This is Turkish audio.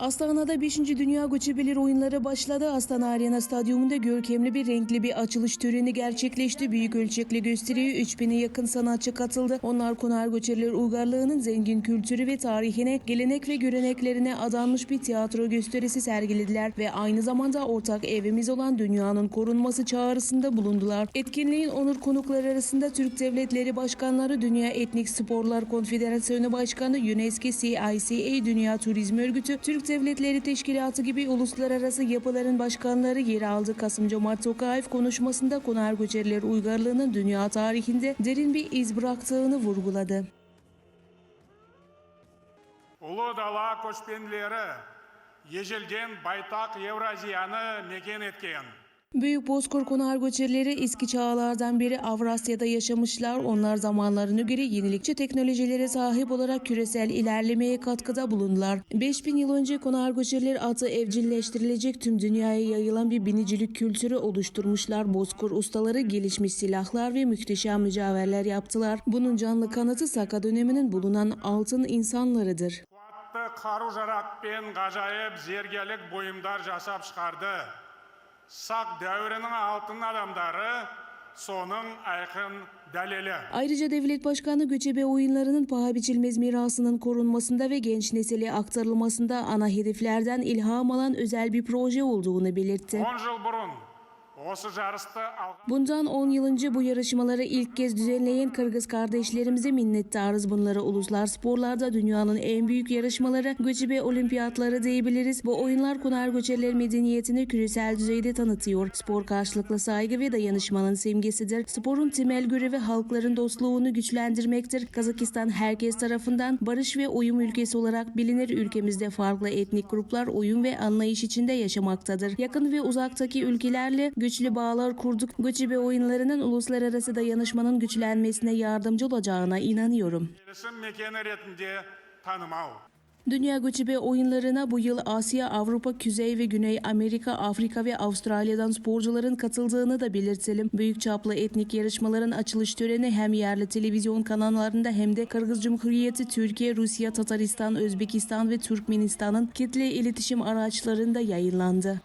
Astana'da 5. Dünya Göçebeler Oyunları başladı. Astana Arena Stadyumunda görkemli bir renkli bir açılış töreni gerçekleşti. Büyük ölçekli gösteriye 3000'e yakın sanatçı katıldı. Onlar Konar Göçerler Uygarlığı'nın zengin kültürü ve tarihine, gelenek ve göreneklerine adanmış bir tiyatro gösterisi sergilediler ve aynı zamanda ortak evimiz olan dünyanın korunması çağrısında bulundular. Etkinliğin onur konukları arasında Türk Devletleri Başkanları, Dünya Etnik Sporlar Konfederasyonu Başkanı, UNESCO CICA Dünya Turizm Örgütü, Türk Devletleri Teşkilatı gibi uluslararası yapıların başkanları yer aldı. Kasım Cömert Tokayev konuşmasında Konar Göçerler uygarlığının dünya tarihinde derin bir iz bıraktığını vurguladı. Ulu dala koşpenleri, yeşilgen baytak Evraziya'nı meken etken. Büyük Bozkır Konar Göçerleri eski çağlardan beri Avrasya'da yaşamışlar. Onlar zamanlarına göre yenilikçi teknolojilere sahip olarak küresel ilerlemeye katkıda bulundular. 5000 yıl önce Konar Göçerleri atı evcilleştirilecek tüm dünyaya yayılan bir binicilik kültürü oluşturmuşlar. Bozkır ustaları gelişmiş silahlar ve muhteşem mücevherler yaptılar. Bunun canlı kanıtı Saka döneminin bulunan altın insanlarıdır. қуатты қару жарақ пен ғажайып зергерлік бұйымдар жасап шығарды сақ дәуірінің алтын адамдары соның айқын дәлелі Ayrıca devlet başkanı göçebe oyunlarının paha biçilmez mirasının korunmasında ve genç nesile aktarılmasında ana hedeflerden ilham alan özel bir proje olduğunu belirtti. 10 жыл бұрын осы жарысты алған Bundan 10 yıl önce bu yarışmaları ilk kez düzenleyen Kırgız kardeşlerimize minnettarız. Bunları uluslar sporlarda dünyanın en büyük yarışmaları göçebe olimpiyatları diyebiliriz. Bu oyunlar Konar göçerler medeniyetini küresel düzeyde tanıtıyor. Spor karşılıklı saygı ve dayanışmanın simgesidir. Sporun temel görevi halkların dostluğunu güçlendirmektir. Kazakistan herkes tarafından barış ve uyum ülkesi olarak bilinir. Ülkemizde farklı etnik gruplar uyum ve anlayış içinde yaşamaktadır. Yakın ve uzaktaki ülkelerle güçlü bağlar kurduk Gucci ve oyunlarının uluslararası dayanışmanın güçlenmesine yardımcı olacağına inanıyorum. Dünya Gucci oyunlarına bu yıl Asya, Avrupa, Kuzey ve Güney Amerika, Afrika ve Avustralya'dan sporcuların katıldığını da belirtelim. Büyük çaplı etnik yarışmaların açılış töreni hem yerli televizyon kanallarında hem de Kırgız Cumhuriyeti, Türkiye, Rusya, Tataristan, Özbekistan ve Türkmenistan'ın kitle iletişim araçlarında yayınlandı.